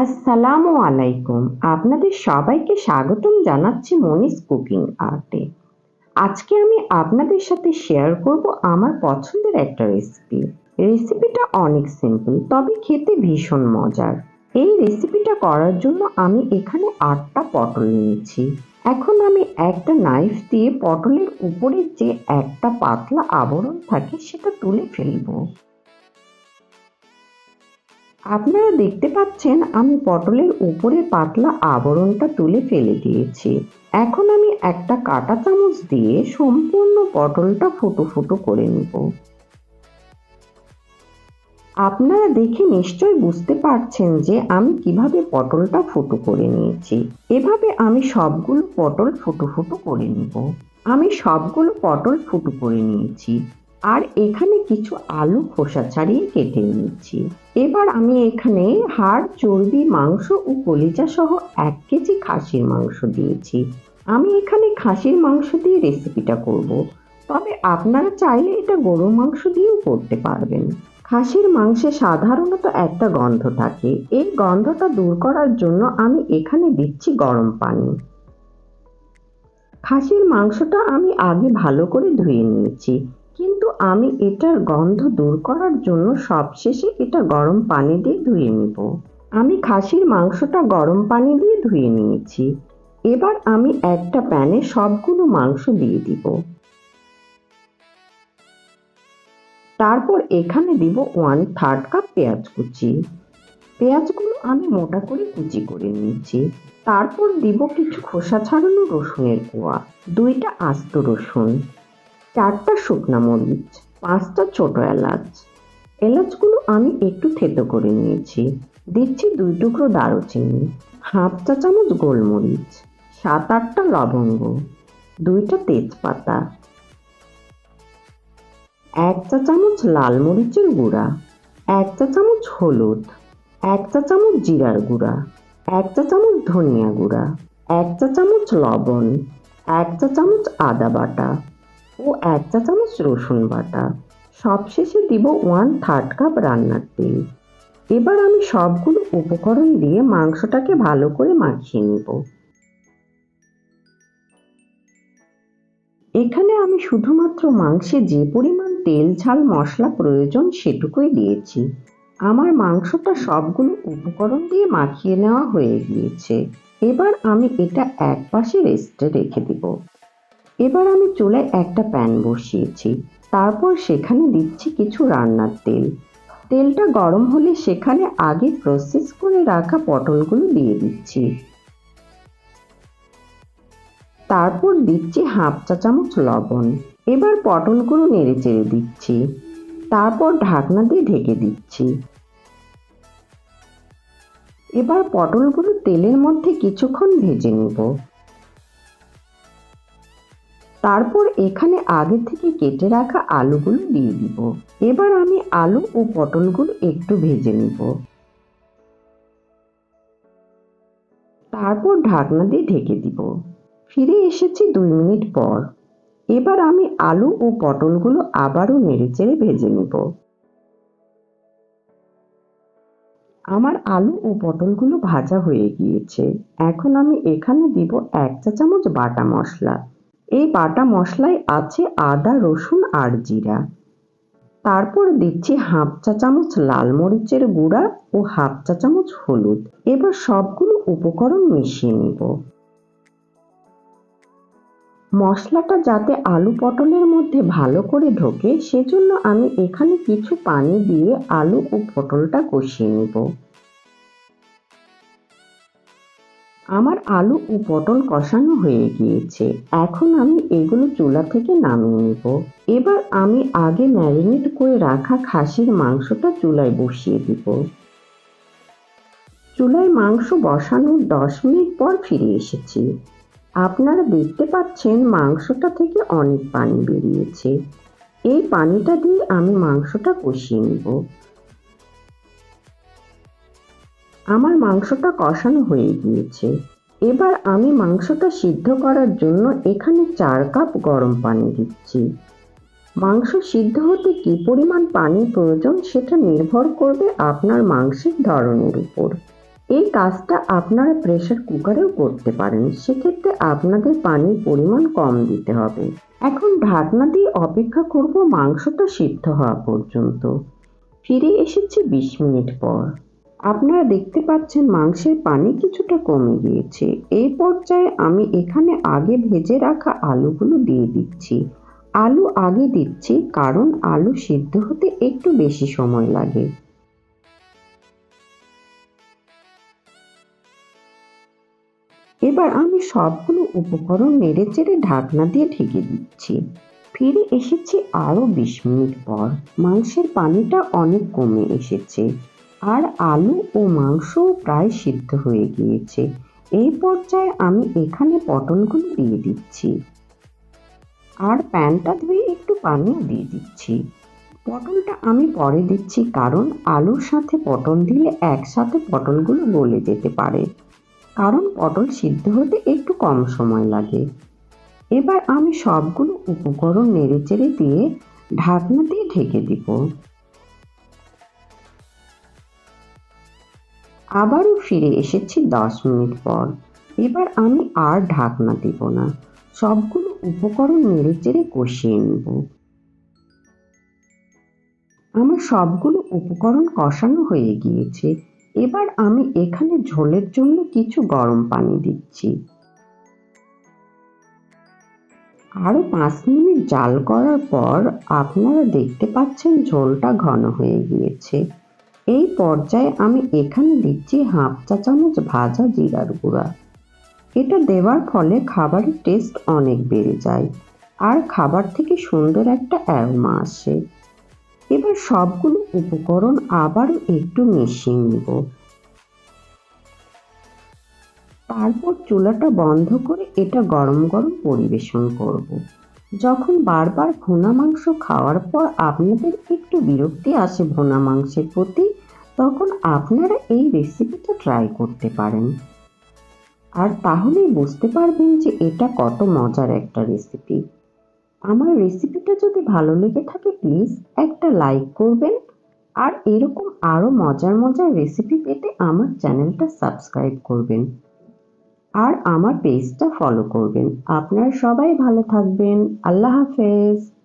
আসসালামু আলাইকুম। আপনাদের সবাইকে স্বাগতম জানাচ্ছি মনিস কুকিং আর্টে। আজকে আমি আপনাদের সাথে শেয়ার করব আমার পছন্দের একটা রেসিপি রেসিপিটা অনেক সিম্পল তবে খেতে ভীষণ মজার। এই রেসিপিটা করার জন্য আমি এখানে আটটা পটল নিয়েছি। এখন আমি একটা নাইফ দিয়ে পটলের উপরে যে একটা পাতলা আবরণ থাকে, সেটা তুলে ফেলব। আপনারা দেখতে পাচ্ছেন আমি পটলের উপরে পাতলা আবরণটা তুলে ফেলে দিয়েছি। এখন আমি একটা কাঁটা চামচ দিয়ে সম্পূর্ণ পটলটা ফুটো ফুটো করে নিব। আপনারা দেখে নিশ্চয় বুঝতে পারছেন যে আমি কীভাবে পটলটা ফুটো করে নিয়েছি। এভাবে আমি সবগুলো পটল ফুটো ফুটো করে নিব। আমি সবগুলো পটল ফুটো করে নিয়েছি। আর এখানে কিছু আলু খোসা ছাড়িয়ে কেটে নিচ্ছি। এবার আমি এখানে হাড়, চর্বি, মাংস ও কলিজা সহ এক কেজি খাসির মাংস দিয়েছি। আমি এখানে খাসির মাংস দিয়ে রেসিপিটা করব। তবে আপনারা চাইলে এটা গরুর মাংস দিয়েও করতে পারবেন। খাসির মাংসে সাধারণত একটা গন্ধ থাকে। এই গন্ধটা দূর করার জন্য আমি এখানে দিচ্ছি গরম পানি। খাসির মাংসটা আমি আগে ভালো করে ধুয়ে নিয়েছি। কিন্তু আমি এটার গন্ধ দূর করার জন্য সবশেষে এটা গরম পানি দিয়ে ধুয়ে নিব। আমি খাসির মাংসটা গরম পানি দিয়ে ধুয়ে নিয়েছি। এবার আমি একটা প্যানে সবগুলো মাংস দিয়ে দিব। তারপর এখানে দিব ওয়ান থার্ড কাপ পেঁয়াজ কুচি। পেঁয়াজগুলো আমি মোটা করে কুচি করে নিয়েছি। তারপর দিব কিছু খোসা ছাড়ানো রসুনের কোয়া, দুইটা আস্ত রসুন। চারটা শুকনা মরিচ, পাঁচটা ছোট এলাচ। এলাচগুলো আমি একটু থেতো করে নিয়েছি। দিচ্ছি দুই টুকরো দারুচিনি, হাফ চা চামচ গোলমরিচ, সাত আটটা লবঙ্গ, দুইটা তেজপাতা, এক চা চামচ লাল মরিচের গুঁড়া, এক চা চামচ হলুদ, এক চা চামচ জিরার গুঁড়া, এক চা চামচ ধনিয়া গুঁড়া, এক চা চামচ লবণ, এক চা চামচ আদা বাটা। ও এক চা চামচ রসুন বাটা। সবশেষে দিব ওয়ান থার্ড কাপ রান্নার তেল। এবার আমি সবগুলো উপকরণ দিয়ে মাংসটাকে ভালো করে মাখিয়ে নেব। এখানে আমি শুধুমাত্র মাংসে যে পরিমাণ তেল, ঝাল, মশলা প্রয়োজন সেটুকুই দিয়েছি। আমার মাংসটা সবগুলো উপকরণ দিয়ে মাখিয়ে নেওয়া হয়ে গিয়েছে। এবার আমি এটা এক পাশে রেস্টে রেখে দিব। এবার আমি চুলে একটা প্যান বসিয়েছি। তারপর সেখানে দিচ্ছি কিছু রান্নার তেল। তেলটা গরম হলে সেখানে আগে প্রসেস করে রাখা পটলগুলো দিয়ে দিচ্ছি। তারপর দিচ্ছি হাফ চা চামচ লবণ। এবার পটলগুলো নেড়ে চেড়ে দিচ্ছি। তারপর ঢাকনা দিয়ে ঢেকে দিচ্ছি। এবার পটলগুলো তেলের মধ্যে কিছুক্ষণ ভেজে নেব। তারপর এখানে আগে থেকে কেটে রাখা আলুগুলো দিয়ে দিব। এবার আমি আলু ও পটলগুলো একটু ভেজে নিব। তারপর ঢাকনা দিয়ে ঢেকে দিব। ফিরে এসেছি দুই মিনিট পর। এবার আমি আলু ও পটলগুলো আবারও নেড়েচেড়ে ভেজে নিব। আমার আলু ও পটলগুলো ভাজা হয়ে গিয়েছে। এখন আমি এখানে দিব এক চা চামচ বাটা মশলা। এই বাটা মশলায় আছে আদা, রসুন আর জিরা। তারপর দিচ্ছি হাফ চা চামচ লাল মরিচের গুঁড়া ও হাফ চা চামচ হলুদ। এবার সবগুলো উপকরণ মিশিয়ে নিব। মশলাটা যাতে আলু পটলের মধ্যে ভালো করে ঢোকে, সেজন্য আমি এখানে কিছু পানি দিয়ে আলু ও পটলটা কষিয়ে নেব। আমার আলু ও পটল কষানো হয়ে গিয়েছে। এখন আমি এগুলো চুলা থেকে নামিয়ে নেব। এবার আমি আগে ম্যারিনেট করে রাখা খাসির মাংসটা চুলায় বসিয়ে দিব। চুলায় মাংস বসানোর দশ মিনিট পর ফিরে এসেছি। আপনারা দেখতে পাচ্ছেন মাংসটা থেকে অনেক পানি বেরিয়েছে। এই পানিটা দিয়ে আমি মাংসটা কষিয়ে নেব। আমার মাংসটা কষানো হয়ে গিয়েছে। এবার আমি মাংসটা সিদ্ধ করার জন্য এখানে চার কাপ গরম পানি দিচ্ছি। মাংস সিদ্ধ হতে কি পরিমাণ পানি প্রয়োজন সেটা নির্ভর করবে আপনার মাংসের ধরনের উপর। এই কাজটা আপনারা প্রেসার কুকারেও করতে পারেন, সেক্ষেত্রে আপনাদের পানির পরিমাণ কম দিতে হবে। এখন ঢাকনা দিয়ে অপেক্ষা করব মাংসটা সিদ্ধ হওয়া পর্যন্ত। ফিরে এসেছি বিশ মিনিট পর। আপনারা দেখতে পাচ্ছেন মাংসের পানি কিছুটা কমে গিয়েছে। এই পর্যায়ে আমি এখানে আগে ভেজে রাখা আলুগুলো দিয়ে দিচ্ছি। আলু আগে দিচ্ছি কারণ আলু সিদ্ধ হতে একটু বেশি সময় লাগে। এবার আমি সবগুলো উপকরণ নেড়ে চেড়ে ঢাকনা দিয়ে ঢেকে দিচ্ছি। ফিরে এসেছি আরও বিশ মিনিট পর। মাংসের পানিটা অনেক কমে এসেছে। আর আলু ও মাংসও প্রায় সিদ্ধ হয়ে গিয়েছে। এই পর্যায়ে আমি এখানে পটলগুলো দিয়ে দিচ্ছি। আর প্যানটা ধুয়ে একটু পানিও দিয়ে দিচ্ছি। পটলটা আমি পরে দিচ্ছি কারণ আলুর সাথে পটল দিলে একসাথে পটলগুলো গলে যেতে পারে। কারণ পটল সিদ্ধ হতে একটু কম সময় লাগে। এবার আমি সবগুলো উপকরণ নেড়ে চেড়ে দিয়ে ঢাকনা দিয়ে ঢেকে দিব। আবারও ফিরে এসেছি দশ মিনিট পর। এবার আমি আর ঢাকনা দিব না। সবগুলো উপকরণ নেড়েচেড়ে কষিয়ে নেব। আমার সবগুলো উপকরণ কষানো হয়ে গিয়েছে। এবার আমি এখানে ঝোলের জন্য কিছু গরম পানি দিচ্ছি। আরও পাঁচ মিনিট জাল করার পর আপনারা দেখতে পাচ্ছেন ঝোলটা ঘন হয়ে গিয়েছে। এই পর্যায়ে আমি এখানে দিচ্ছি হাফ চা চামচ ভাজা জিরার গুঁড়া। এটা দেওয়ার ফলে খাবারের টেস্ট অনেক বেড়ে যায় আর খাবার থেকে সুন্দর একটা অ্যারোমা আসে। এবার সবগুলো উপকরণ আবারও একটু মিশিয়ে নেব। তারপর চুলাটা বন্ধ করে এটা গরম গরম পরিবেশন করব। যখন বারবার ভুনা মাংস খাওয়ার পর আপনাদের একটু বিরক্তি আসে ভুনা মাংসের প্রতি তখন আপনারা এই রেসিপিটা ট্রাই করতে পারেন। আর তাহলেই বুঝতে পারবেন যে এটা কত মজার একটা রেসিপি আমার রেসিপিটা যদি ভালো লেগে থাকে প্লিজ একটা লাইক করবেন। আর এরকম আরও মজার মজার রেসিপি পেতে আমার চ্যানেলটা সাবস্ক্রাইব করবেন। আর আমার পেজটা ফলো করবেন। আপনারা সবাই ভালো থাকবেন। আল্লাহ হাফেজ।